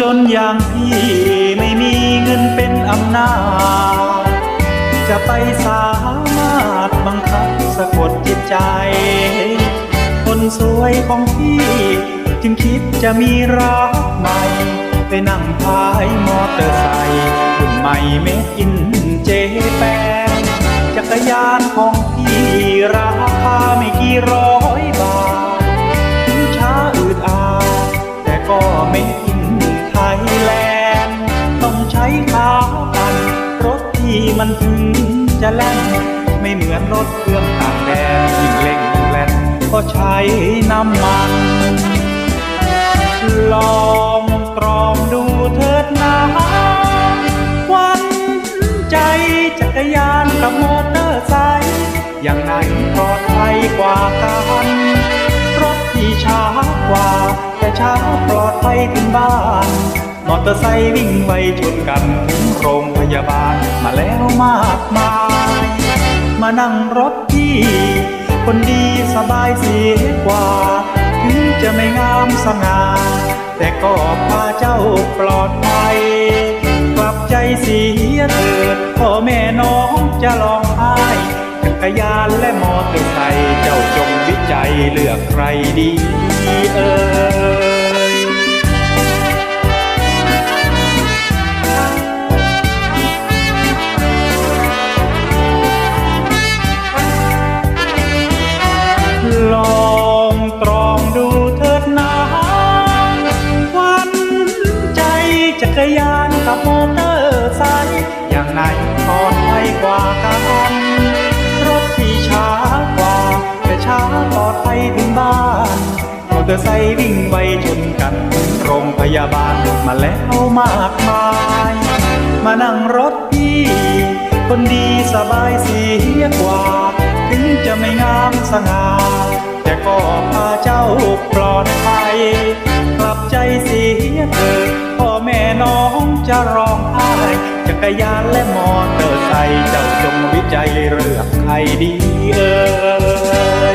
จนอย่างพี่ไม่มีเงินเป็นอำนาจ จะไปสามารถบังคับสะกดจิตใจ คนสวยของพี่ จึงคิดจะมีรักใหม่ ไปนั่งพายมอเตอร์ไซค์รุ่นใหม่เมกินเจแปนจักรยานของพี่ราคาไม่กี่ร้อยบาทช้าอืดอาดแต่ก็ไม่ มันถึงจะแล่นไม่เหมือนรถเครื่องต่างแดนยิ่งเร่งแล่นก็ใช้น้ำมัน ลองตรองดูเถิดนะวันใจจักรยานกับมอเตอร์ไซค์อย่างไหนปลอดภัยกว่ากันรถที่ช้ากว่า แต่ช้าปลอดภัยถึงบ้าน มอเตอร์ไซค์วิ่งไวชนกันถึงโรงพยาบาลมาแล้วมากมาย มานั่งรถที่ คนดีสบายเสียกว่า ถึงจะไม่งามสง่าแต่ก็พาเจ้าปลอดภัย กลับใจเสียเถิดพ่อแม่น้องจะร้องไห้จักรยานและมอเตอร์ไซค์เจ้าจงวิจัยเลือกใครดี จักรยานกับมอเตอร์ไซค์อย่างไหนปลอดภัยกว่ากันรถที่ช้ากว่าแต่ช้าปลอดภัยถึงบ้านมอเตอร์ไซค์วิ่งไวชนกันถึงโรงพยาบาลมาแล้วมากมาย มานั่งรถพี่คนดีสบายเสียกว่า ถึงจะไม่งามสง่าแต่ก็พาเจ้าปลอดภัย กรยานและมอเตอร์ไซค์เจ้าจงวิจัยเรื่องใครดีเออ